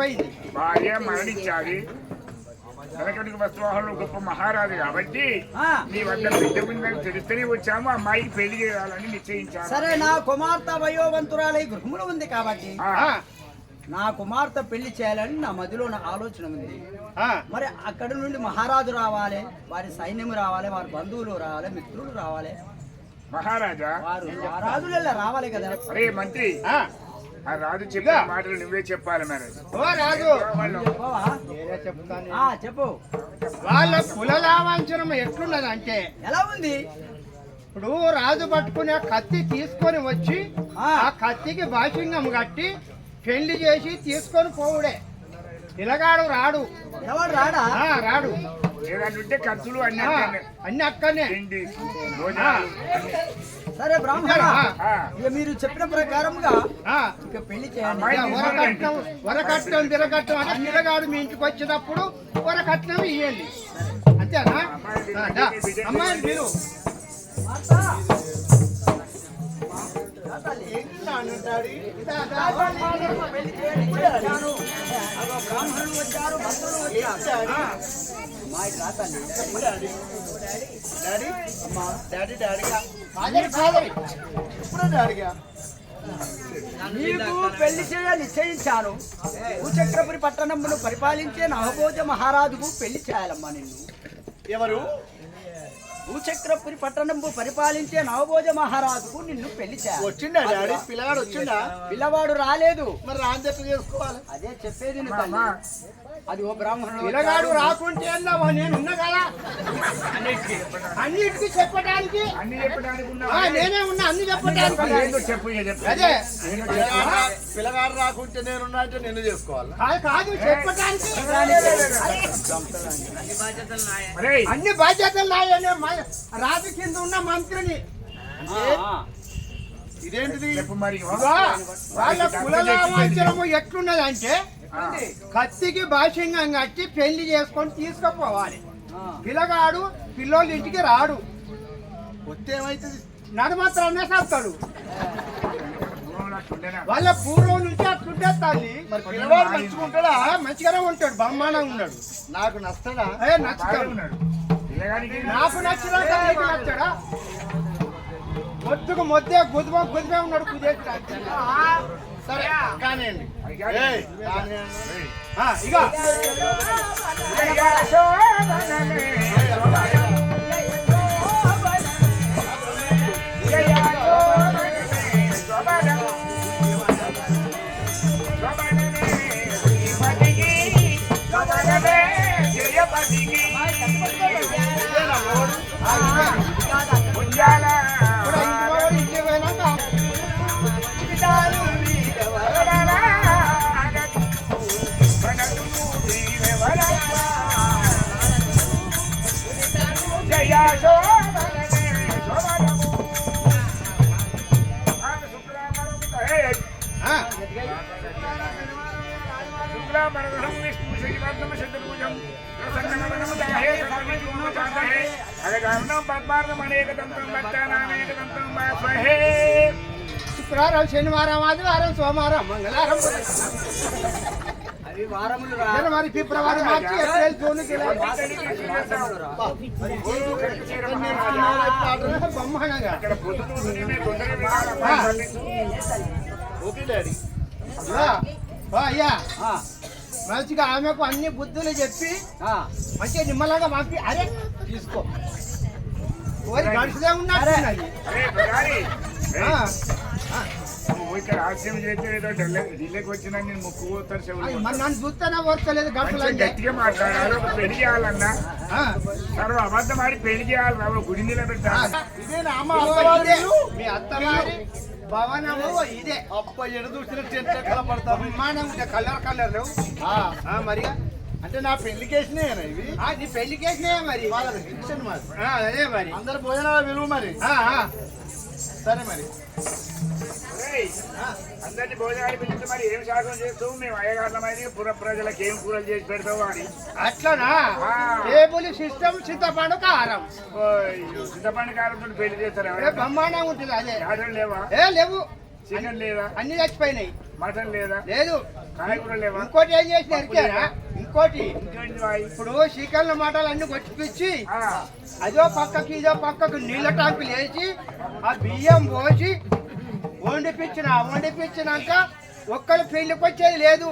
చనిపోయింది భార్య మరణించాలి. వెనకటికి గొప్ప మహారాజు కాబట్టి. నీ వద్ద బిడ్డ ఉందని తెలిస్తేనే వచ్చాము. అమ్మాయికి పెళ్ళి చేయాలని నిశ్చయించాను. సరే నా కుమార్తె వయోవంతురాలై గృహములో ఉంది కాబట్టి నా కుమార్తె పెళ్ళి చేయాలని నా మదిలో నా ఆలోచన ఉంది. మరి అక్కడ నుండి మహారాజు రావాలి వారి సైన్యం రావాలి వారి బంధువులు రావాలి మిత్రులు రావాలి. మహారాజా వారు మహారాజులు రావాలి కదా? అరే మంత్రి ఆ. రాజు చెప్పిన మాటలు నువ్వే చెప్పాలి మరి. ఓ రాజు. చెప్పు. వాళ్ళ కుల లావాంఛనం ఎట్లున్నది అంటే ఎలా ఉంది? ఇప్పుడు రాజు పట్టుకునే కత్తి తీసుకొని వచ్చి ఆ. కత్తికి భాషింగం కట్టి పెళ్ళి చేసి తీసుకొని పోవుడే. పిల్లగాడు రాడు. ఎవడు రాడా? ఆ, రాడు. ఏదంటుంటే ఖర్చులు అన్ని. అన్ని అక్కనే సరే బ్రాహ్మణ ఇక మీరు చెప్పిన ఇక పెళ్ళి అమ్మాయి ఇక వరకట్నం వరకట్నం తిరగట్నం. అంటే పిల్లగాడు మీ ఇంటికి వచ్చినప్పుడు వరకట్నం ఇవ్వండి అంతేనా. అమ్మాయిని మీరు. బ్రాహ్మణులు వచ్చారు భక్తులు వచ్చారు అమ్మాయి రా తల్లి. ఫాదర్ నీకు పెళ్ళి చేయ నిశ్చయించాను. భూచక్రపురి పట్టణమును పరిపాలించే నవభోజ మహారాజుకు పెళ్ళి చేయాలమ్మా నిన్ను. ఎవరు? భూచక్రపురి పట్టణము పరిపాలించే నవభోజ మహారాజుకు నిన్ను పెళ్ళి చేయాలి వచ్చిండా డాడీ? పిల్లగాడు వచ్చిండా? పిల్లవాడు రాలేదు. మరి రాంది ఎట్లా చేసుకోవాలి. అదే చెప్పేది నీ తల్లి. అది ఓ బ్రాహ్మణుడు పిల్లగాడు రాకుంటే నేను ఉన్నా కదా? అన్నిటికీ చెప్పడానికి అన్ని చెప్పడానికి? నేనే ఉన్నా అన్ని చెప్పడానికి చెప్పు చెప్పు అదే. పిల్లగాడు- రాకుంటే నేనున్నా అంటే నిన్ను చేసుకోవాలి కాదు చెప్పడానికి అన్ని బాధ్యతలు నాయనే మ- రాజు కింద ఉన్న మంత్రిని ఇదేంటిది వాళ్ళ కులలావాంఛనము ఎట్లున్నదంటే ఆ, కత్తికి భాష్యంగా కట్టి పెళ్ళి చేసుకొని తీసుకుపోవాలి. పిల్లగాడు పిల్లోళ్ళ ఇంటికి రాడు వస్తే ఏమైతుంది నడుమాత్రాన్నే చేస్తాడు? వాళ్ళ పూర్వం నుంచి అట్లుంటే తల్లి. మరి పిల్లవాడు ఆ, మంచిగానే ఉంటాడు. బ్రహ్మాండంగా ఉన్నాడు. నాకు నచ్చడా? ఏ బాగానే నచ్చుతాడు? నాకు నచ్చినాక నీకు నచ్చాడా? మొద్దుకు మొద్దే గుదిమ గుదిమే ఉన్నాడు కుదేసి సరే కానివ్వండి. ఇక ఇప్పుడు ఇంటి వాడు ఇంటికి పోయినాక జయ శోభనమే శోభనము ఆ, శుక్లాంబరధరం విష్ణు శ్రీవర్ధన శతభుజం ప్రసన్నవదనం దహే సర్వజీవనం చాందహే అగగమనం పద్మార్గం అనేకదంతం భక్తానామేకదంతం వాస్మహే శుక్రవారం శనివారం ఆదివారం సోమవారం మంగళవారం అవి వారములు రా జనవరి ఫిబ్రవరి మార్చి ఏప్రిల్ జూన్ జూలై బ్రహ్మాండంగా ఇక్కడ పొద్దుటూరు నుండి తొందరగా వినాలి. ఓకే డాడీ ఇదిగో, ఓ అయ్యా. మంచిగా ఆమెకు అన్ని బుద్ధులు చెప్పి ఆ. మంచిగా నిమ్మలంగా పంపి అరే తీసుకో. ఇక్కడ చేస్తే ఢిల్లీకి వచ్చినా నేను ముక్కు చెవులు నన్ను చూస్తేనే గట్టిగా మాట్లాడాలి ఒక పెళ్ళి చేయాలన్నా. ఆ, సర్వ అబద్ధం ఆడి పెళ్ళి చేయాలి రావు గుడి నిలబెట్టాలి. మీ అత్తవారి భవనము ఇదే. అప్ప ఎడ చూసిన చెట్ల కనపడతాము బ్రహ్మాండం ఉంటాయి కలర్ కలర్. లేవు మరి? అంటే నా పెళ్ళికి వేసినాయేనా ఇవి ఆ, నీ పెళ్ళికి వేసినాయే మరి. ఫిక్షన్ మరి అదే మరి. అందరు భోజనాల విలువ మరి. సరే మరి. అందరినీ భోజనాలు పిలిచి మరి ఏం శాఖం చేస్తావు? మేము అయ్యగారులమైంది పుర ప్రజలకు ఏం కూరలు చేసి పెడతావు అని. అట్లనా. టేబుల్ సిస్టమ్ చింతపండు కారం. చింతపండు కారంతో పెళ్ళి చేస్తారు? బ్రహ్మాండం ఉంటుంది అదే. యాడలు లేవా? ఏ లేవు. చికెన్ లేదా? అన్ని చచ్చిపోయినాయి. మటన్ లేదా? లేదు. కాయగూరలు లేవా? ఇంకోటి ఏం చేసిన ఎరికారా ఇంకోటి? ఇప్పుడు శ్రీకాకుళ మాటలు అన్ని కొట్టిపించి అదో పక్కకి ఇదో పక్కకు నీళ్ళ టాంకులు వేసి ఆ బియ్యం పోసి వండిపించిన వండిపించినాక ఒక్కరు పెళ్ళికి వచ్చేది లేదు.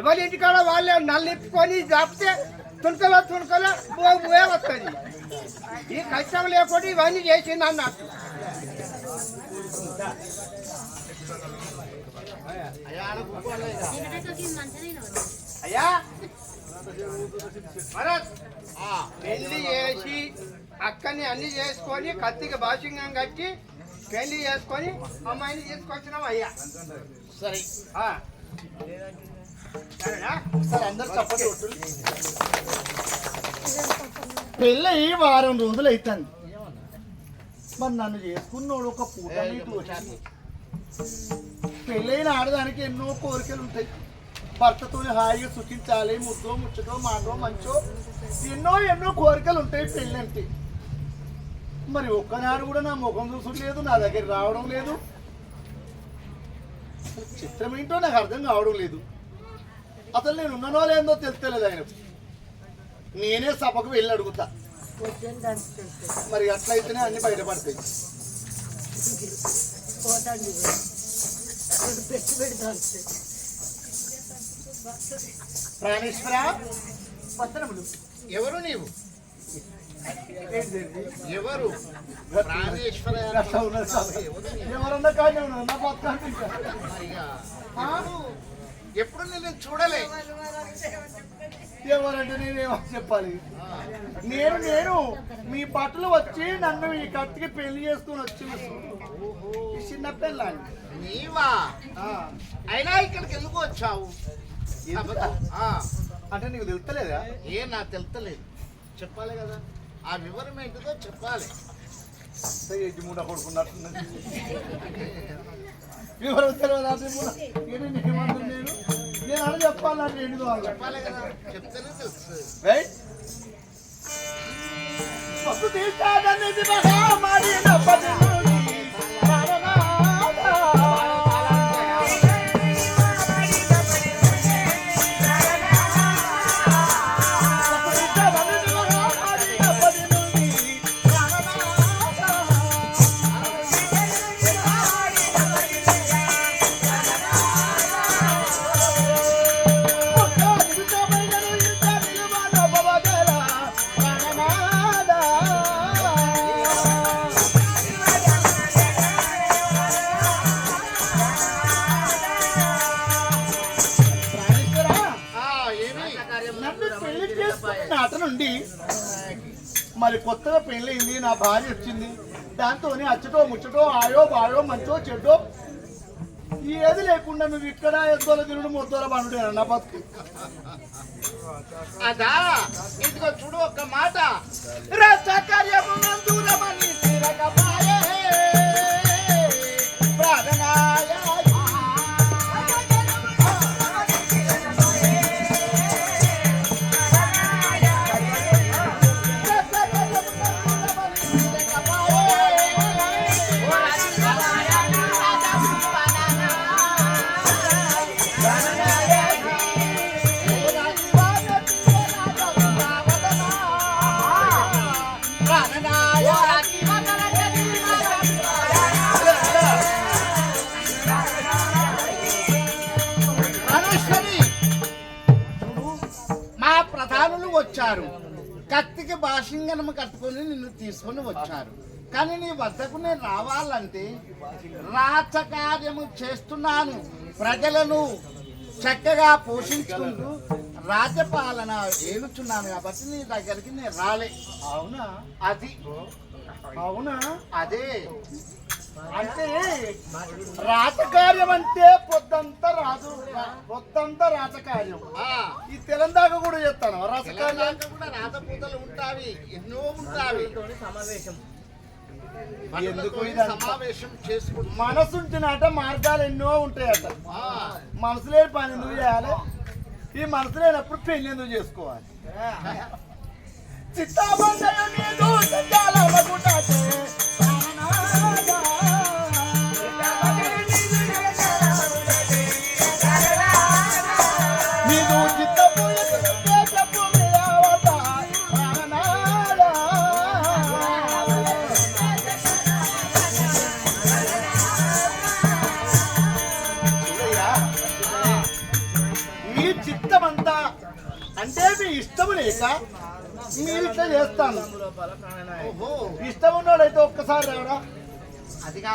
ఎవరి ఇంటికాడ వాళ్ళే నల్లిప్పుకొని దాపితే తుణకలో తుణకలో పోయే వస్తుంది ఈ కష్టం లేకుండా ఇవన్నీ చేసింది అన్నట్టు. అయ్యా? భరత్ పెళ్ళి చేసి అక్కని అన్ని చేసుకొని కత్తికి భాషంగం కట్టి పెళ్ళి చేసుకొని అమ్మాయిని తీసుకొచ్చినాం అయ్యా? సరే. ఆ. సరేనా? సరే అందరు చప్పట్లు పెళ్ళి వారం రోజులు అవుతుంది మరి నన్ను చేసుకున్నోడు ఒక పూట పెళ్ళైన ఆడదానికి ఎన్నో కోరికలు ఉంటాయి. భర్తతో హాయిగా సుఖించాలి ముద్దో ముచ్చటో మాటో మంచో ఎన్నో ఎన్నో కోరికలు ఉంటాయి పెళ్ళంటే. మరి ఒక్కనాడు కూడా నా ముఖం చూసలేదు నా దగ్గర రావడం లేదు. చిత్రం ఏంటో నాకు అర్థం కావడం లేదు. అసలు నేను ఉన్నానో లేదో తెలుస్తలేదు ఆయన. నేనే సభకు వెళ్ళి అడుగుతా. మరి అట్లయితేనే అన్ని బయటపడతాయి. ప్రాణేశ్వర ఎవరు నీవు? ఎవరు? ఎవరన్నా కానీ ఉన్నారు నా. ఎప్పుడు నేను చూడలే. ఎవరంటే నేనేమో చెప్పాలి? నేను నేను మీ బట్టలు వచ్చి నన్ను ఈ కత్తికి పెళ్ళి చేసుకుని వచ్చి ఈ చిన్న పిల్లని నీవా? అయినా ఇక్కడికి ఎందుకు వచ్చావు? అంటే నీకు తెలుస్తలేదా? ఏ నాకు తెలుస్తలేదు. చెప్పాలి కదా. ఆ వివరం ఏంటిదో చెప్పాలి. ఎడ్డి మూడ కొడుకున్నట్టున్నది వివరం తెలియదు నేను? నేను అలా చెప్పాలంటే ఏంటి వాళ్ళు చెప్పాలి కదా. చెప్తేనే తెలుస్తుంది. రైట్ పప్పు తీస్తాదన్నది మహామారి నప్పదిలోని ప్రాణనాథ. భార్య వచ్చింది దాంతో అచ్చటో ముచ్చటో ఆయో బాయో మంచో చెడ్డో. ఏది లేకుండా నువ్వు ఇక్కడ ఎద్దోల తిరుడు ముద్దోల బండు నా బతుకు. అదా ఇదిగో చూడు ఒక్క మాట. రసకార్యమునందు రమణి తిరగబాయే. ప్రాణేశ్వరి భాషింగనము కట్టుకొని నిన్ను తీసుకొని వచ్చారు. కానీ నీ వద్దకు నేను రావాలంటే రాచకార్యము చేస్తున్నాను. ప్రజలను చక్కగా పోషించుకుంటూ రాజ్యపాలన ఏలుచున్నాను కాబట్టి నీ దగ్గరికి నేను రాలే. అవునా? అది. అవునా? అదే. అంటే రాజకార్యం అంటే పొద్దంతా రాజు పొద్దంతా రాజకార్యం. ఈ తెలంగాణ కూడా చెప్తాను రాజకార్యం కూడా రాజపూతలు ఉంటావి ఎన్నో ఉంటావి. ఎందుకు భక్తులతోని ఇదంతా? సమావేశం చేసుకుంటా. మనసుంచినట మార్గాలు ఎన్నో ఉంటాయట. మనసు లేని పని ఎందుకు చేయాలి? ఈ మనసు లేనప్పుడు పెళ్ళి ఎందుకు చేసుకోవాలి? చిత్తాబంధన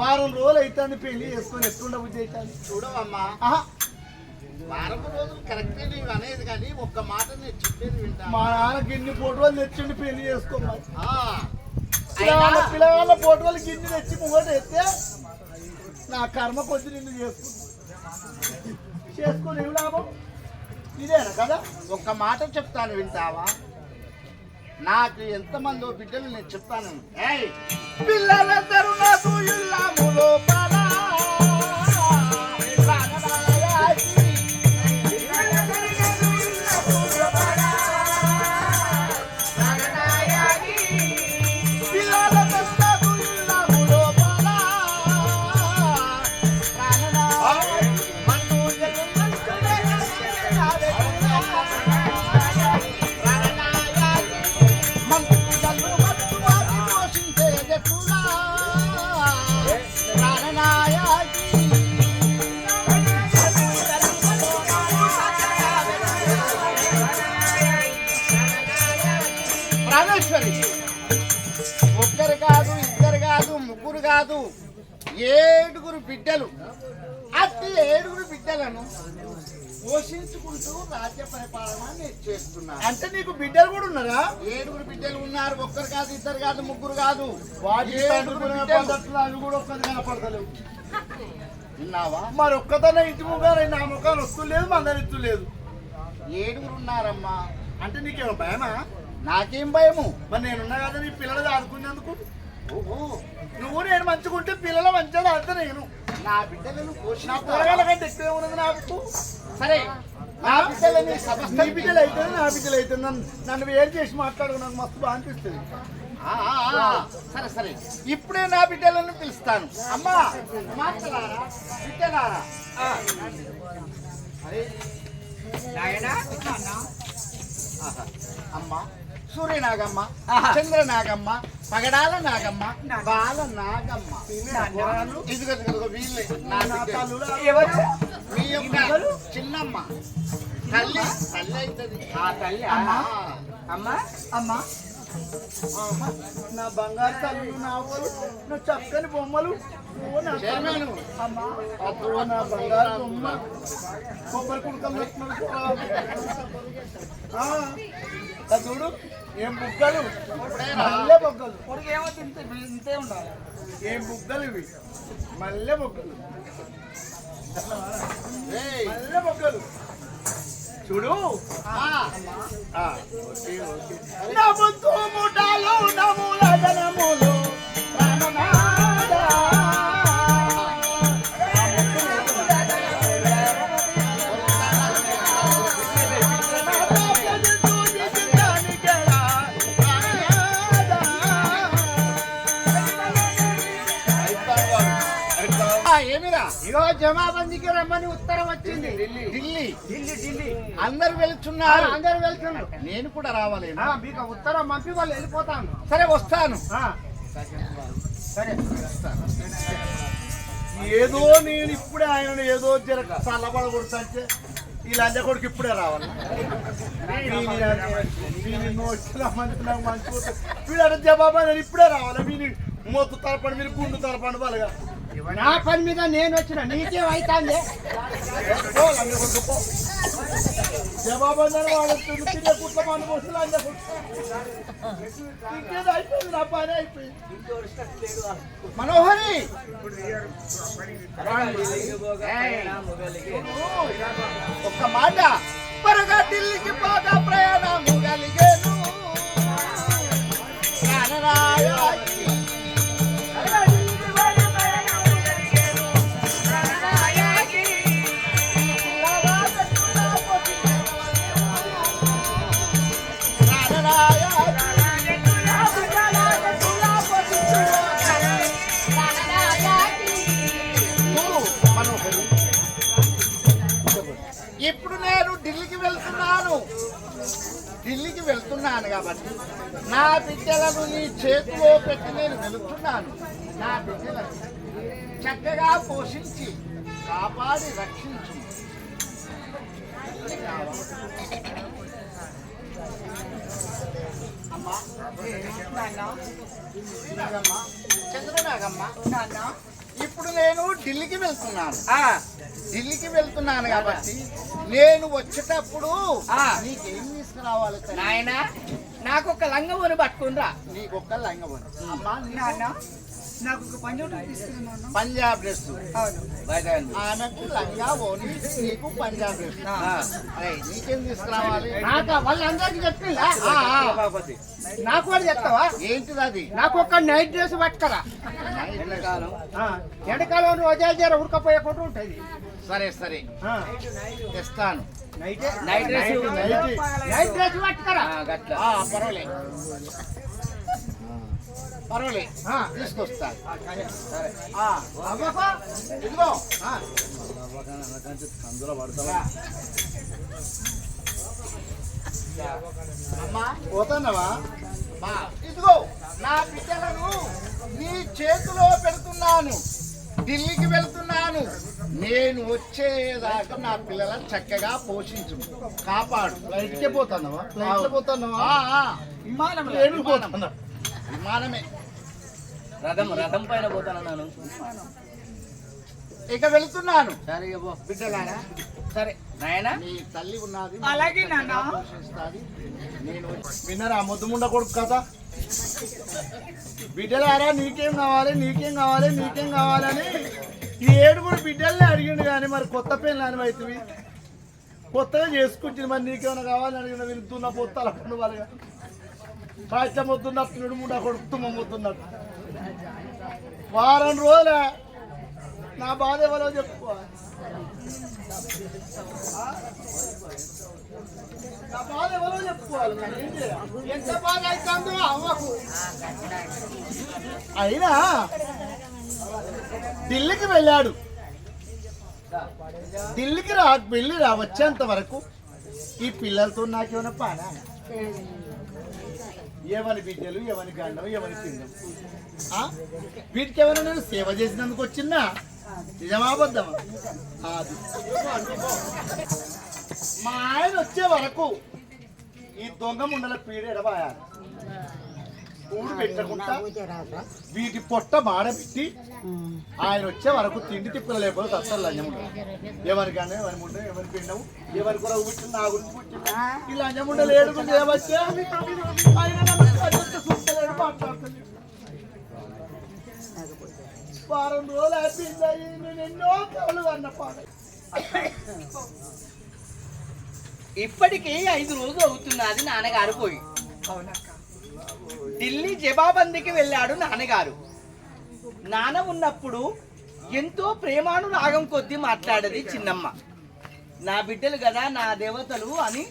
వారం రోజులు అయితే పెళ్ళి చేసుకొని ఎట్లుండ బుద్ధి అవుతుంది చూడవమ్మా. వారం రోజులు కరెక్టే నీవు అనేది కానీ ఒక్క మాట నేను చెప్పేది వింటా. మా నాన్నకి ఎన్ని ఫోటోలు తెచ్చిండి పెళ్ళి చేసుకోమని. ఆ, పిల్లగాళ్ళ పిల్లగాళ్ళ ఫోటోలు గిన్నె తెచ్చి ముంగట ఎత్తే నా కర్మ కొద్ది నిన్ను చేసుకుంటా చేసుకుని ఏం లాభం? ఇదేనా కదా? ఒక్క మాట చెప్తాను వింటావా? నాకు ఎంతమందో బిడ్డలు నేను చెప్తాను. పిల్లలందరూ నాకు ఇల్లాములో ఒక్కరు కాదు ఇద్దరు కాదు ముగ్గురు కాదు ఏడుగురు బిడ్డలు. అట్టి ఏడుగురు బిడ్డలను పోషించుకుంటూ రాజ్య పరిపాలన నేను అంటే నీకు బిడ్డలు కూడా ఉన్నారా? ఏడుగురు బిడ్డలు ఉన్నారు ఒక్కరు కాదు ఇద్దరు కాదు ముగ్గురు కాదు. అవి కూడా ఒక్కది కనపడతలేవు. విన్నావా? మరి ఒక్కదన్న ఇంటి ముఖాలు నా ముఖాలు వస్తులేదు మందరి లేదు. ఏడుగురు ఉన్నారమ్మా. అంటే నీకేమో భయమా? నాకేం భయము? మరి నేనున్నా కదా నీ పిల్లలు ఆదుకునేందుకు ఓహో. నువ్వు నేను మంచుకుంటే పిల్లలు మంచిగా ఆడితే నేను. నా బిడ్డలను పోషిస్తా కూరగాయల కంటే ఎక్కువ ఉన్నది నాకు? సరే. నా బిడ్డలని నీ సమస్త బిడ్డలు అయితే నా బిడ్డలు అయితే నన్ను నన్ను వేరు చేసి మాట్లాడు నాకు మస్తు బాగా అనిపిస్తుంది. ఆ, ఆ, ఆ. సరే సరే. ఇప్పుడే నా బిడ్డలను పిలుస్తాను. అమ్మా మాట్లాడారా? బిడ్డలారా? ఆ. అరే. ఆహా. అమ్మ. సూర్య నాగమ్మ చంద్ర నాగమ్మ పగడాల నాగమ్మ బాల నాగమ్మ. ఇదిగో ఇదిగో వీళ్ళే. మీ యొక్క చిన్నమ్మ. తల్లి తల్లి అవుతుంది. ఆ తల్లి అమ్మా. అమ్మా? అమ్మా. నా బంగారు తల్లు నా నా చక్కని బొమ్మలు. అప్పుడు నా బంగారు బొమ్మ. కొబ్బరి కుడుకలు చూడు. ఏం బుగ్గలు? మల్లె బొగ్గలు. ఏమో ఇంత ఇంతే ఉండాలి. ఏం బుగ్గలు ఇవి? మల్లె బొగ్గలు. మల్లె బొగ్గలు. చూడు. జమాబందీకి రమ్మని ఉత్తరం వచ్చింది. ఢిల్లీ. ఢిల్లీ. ఢిల్లీ అందరు ఆ, వెళ్తున్నారు. అందరు వెళ్తున్నారు. నేను కూడా రావాలేనా? ఆ, మీకు ఉత్తరం పంపి వాళ్ళు వెళ్ళిపోతాను. సరే వస్తాను. ఆ. సరే. ఏదో నేను ఇప్పుడే ఆయన ఏదో జర చల్లబడ కొడుతుంటే ఈ లంజ కొడుకు ఇప్పుడే రావాలి? అంటే జవాబు ఇప్పుడే రావాలి? వీని మొత్తు తలపండి మీరు గుండు తలపండి బలగా. నా పని మీద నేను వచ్చిన నీకేం అవుతాంది. పో లంజ కొడుకు పో జవాబు అందరూ వాడు తిరిగే కుట్ల పండు పోస్తే లంజ కొడుకు ఇంకేదో అయిపోయింది నా పని అయిపోయింది. మనోహరి! నా బిడ్డలను నీ చేతిలో పెట్టి నేను వెళుతున్నాను. నా బిడ్డలను చక్కగా పోషించి కాపాడి రక్షించు. అమ్మా. నాగమ్మ, చంద్రనాగమ్మ. నాన్న. ఇప్పుడు నేను ఢిల్లీకి వెళ్తున్నాను. ఢిల్లీకి వెళ్తున్నాను కాబట్టి నేను వచ్చేటప్పుడు ఆ. నీకేం తీసుకురావాలి? నాయన నాకు ఒక లంగముని పట్టుకుండ్రా నీకు ఒక్క లంగబడి అమ్మా నాన్న నాకు ఒక తీసుకున్నాను పంజాబ్ డ్రెస్ ఆమెకు లంగా ఓని నీకు పంజాబ్ డ్రెస్ నీకేం తీసుకురావాలి నాకా వాళ్ళందరికీ చెప్పిందా. నాకు కూడా చెప్తావా ఏంటిది అది నాకు ఒక నైట్ డ్రెస్ పట్టుకరా ఎండకాలం వదిలి జర ఉడకపోయకుండా ఉంటుంది సరే సరే తెస్తాను నైటే night dress night night dress పట్టుకరా. ఆ, పర్వాలే. పర్వాలే. ఆ. తీసుకొస్తాను ఆ, అవ్వకో. ఇదిగో. ఆ, అమ్మా పోతున్నావా? అమ్మా ఇదిగో నా బిడ్డలను నీ చేతిలో పెడుతున్నాను. ఢిల్లీకి వెళ్తున్నాను. నేను వచ్చేదాకా నా పిల్లలను చక్కగా పోషించు. కాపాడు. ఫ్లైట్కే పోతున్నావా? ఫ్లైట్లో పోతున్నావా? ఆ, ఆ, విమానం పోతున్నా. విమానమే. రథం రథం పైన పోతానన్నాను ఇక వెళ్తున్నాను. సరే బిడ్డలారా? సరే. నాయన? నీ తల్లి ఉన్నది అలాగే నాన్న. పోషిస్తాది? నేను విన్నరా? ముద్దుముండ కొడుకు కదా బిడ్డలారా నీకేం కావాలి నీకేం కావాలి నీకేం కావాలని ఈ ఏడుగురు బిడ్డల్ని అడిగిండు కానీ మరి కొత్త పెళ్ళి అని అవుతుంది కొత్తగా చేసుకుంటుంది మరి నీకేమైనా కావాలని అడిగిన వింటున్న పొత్తాలు అప్పుడు వాళ్ళగా రాజ్యం వద్దున్నట్టు నుడు ముండ వద్దున్నట్టు వారం రోజులే. నా బాధ ఎవరో చెప్పుకోవాలి. నా బాధ ఎవరో చెప్పుకోవాలి ఎంత అవుతుందో అవ్వకు. అయినా ఢిల్లీకి వెళ్ళాడు. ఢిల్లీకి రా వెళ్ళి రా వచ్చేంత వరకు ఈ పిల్లలతో నాకేమైనా పానా? ఏమని బిడ్డలు ఏమని గండం ఏమని పిండం? వీటికి ఏమైనా నేను సేవ చేసినందుకు వచ్చిందా? నిజమాబద్ధమా అది. మా ఆయన వచ్చే వరకు ఈ దొంగ ముండల పీడ ఎడబాయాలి. ఊడు పెట్టకుండా వీటి పొట్ట మాడబెట్టి ఆయన వచ్చే వరకు తిండి తిప్పులు లేకపోతే అస్సలు లంచం ఉండదు. ఎవరి ముండ ఎవరి పిండము ఎవరి కూడా పుట్టింది నా గురించి పుట్టింది ఈ లంచం ఉండ లేడు ఏమొచ్చా మాట్లాడుతుంది వారం రోజులు అయిపోయింది నేను ఎన్నో కవలు అన్న పాడ ఇప్పటికి ఐదు రోజులు అవుతున్నది నాన్నగారు పోయి. ఢిల్లీ జవాబందీకి వెళ్ళాడు నాన్నగారు. నాన్న ఉన్నప్పుడు ఎంతో ప్రేమానురాగం కొద్దీ మాట్లాడేది చిన్నమ్మ. నా బిడ్డలు కదా నా దేవతలు అని